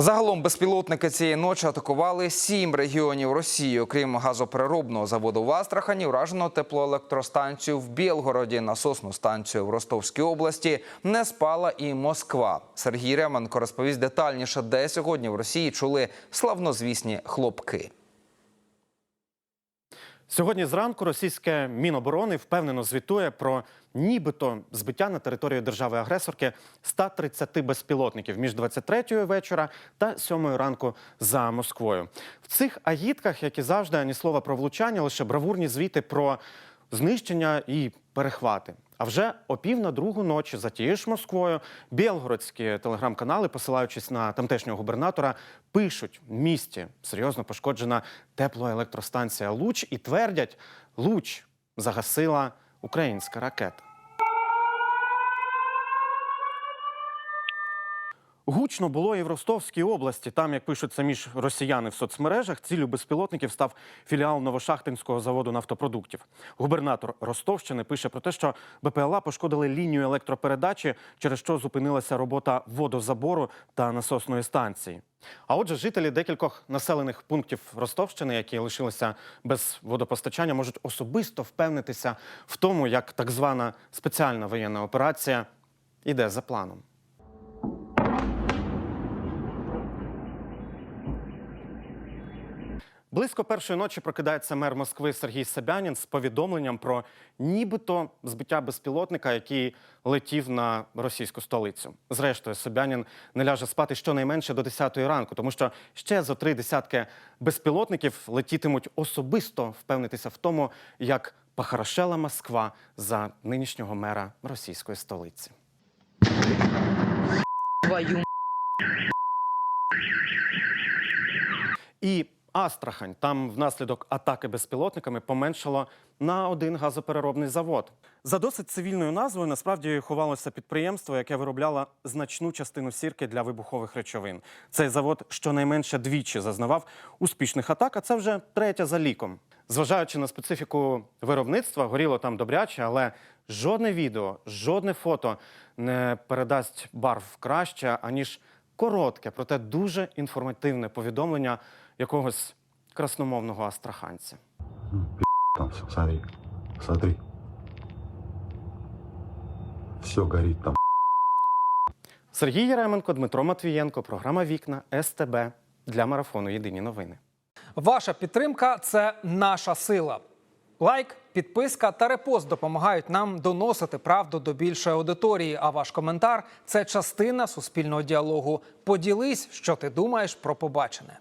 Загалом безпілотники цієї ночі атакували сім регіонів Росії. Окрім газопереробного заводу в Астрахані, вражено теплоелектростанцію в Білгороді, насосну станцію в Ростовській області. Не спала і Москва. Сергій Ременко розповість детальніше, де сьогодні в Росії чули славнозвісні хлопки. Сьогодні зранку російське міноборони впевнено звітує про нібито збиття на території держави-агресорки 130 безпілотників між 23 вечора та 7 ранку за Москвою. В цих агітках, як і завжди, ані слова про влучання, лише бравурні звіти про знищення і перехвати. А вже о пів на другу ночі за тією ж Москвою білгородські телеграм-канали, посилаючись на тамтешнього губернатора, пишуть в місті серйозно пошкоджена теплоелектростанція Луч і твердять, Луч загасила українська ракета. Гучно було і в Ростовській області. Там, як пишуть самі ж росіяни в соцмережах, ціллю безпілотників став філіал Новошахтинського заводу нафтопродуктів. Губернатор Ростовщини пише про те, що БПЛА пошкодили лінію електропередачі, через що зупинилася робота водозабору та насосної станції. А отже, жителі декількох населених пунктів Ростовщини, які лишилися без водопостачання, можуть особисто впевнитися в тому, як так звана спеціальна воєнна операція іде за планом. Близько першої ночі прокидається мер Москви Сергій Собянін з повідомленням про нібито збиття безпілотника, який летів на російську столицю. Зрештою, Собянін не ляже спати щонайменше до 10-ї ранку, тому що ще зо три десятки безпілотників летітимуть особисто впевнитися в тому, як похорошела Москва за нинішнього мера російської столиці. твою І Астрахань там внаслідок атаки безпілотниками поменшало на один газопереробний завод. За досить цивільною назвою насправді ховалося підприємство, яке виробляло значну частину сірки для вибухових речовин. Цей завод щонайменше двічі зазнавав успішних атак, а це вже третя за ліком. Зважаючи на специфіку виробництва, горіло там добряче, але жодне відео, жодне фото не передасть барв краще, аніж коротке, проте дуже інформативне повідомлення якогось красномовного астраханця. Там все, смотри, смотри. Все горит там. Сергій Яременко, Дмитро Матвієнко, програма Вікна СТБ для марафону Єдині новини. Ваша підтримка це наша сила. Лайк, підписка та репост допомагають нам доносити правду до більшої аудиторії. А ваш коментар це частина суспільного діалогу. Поділись, що ти думаєш про побачене.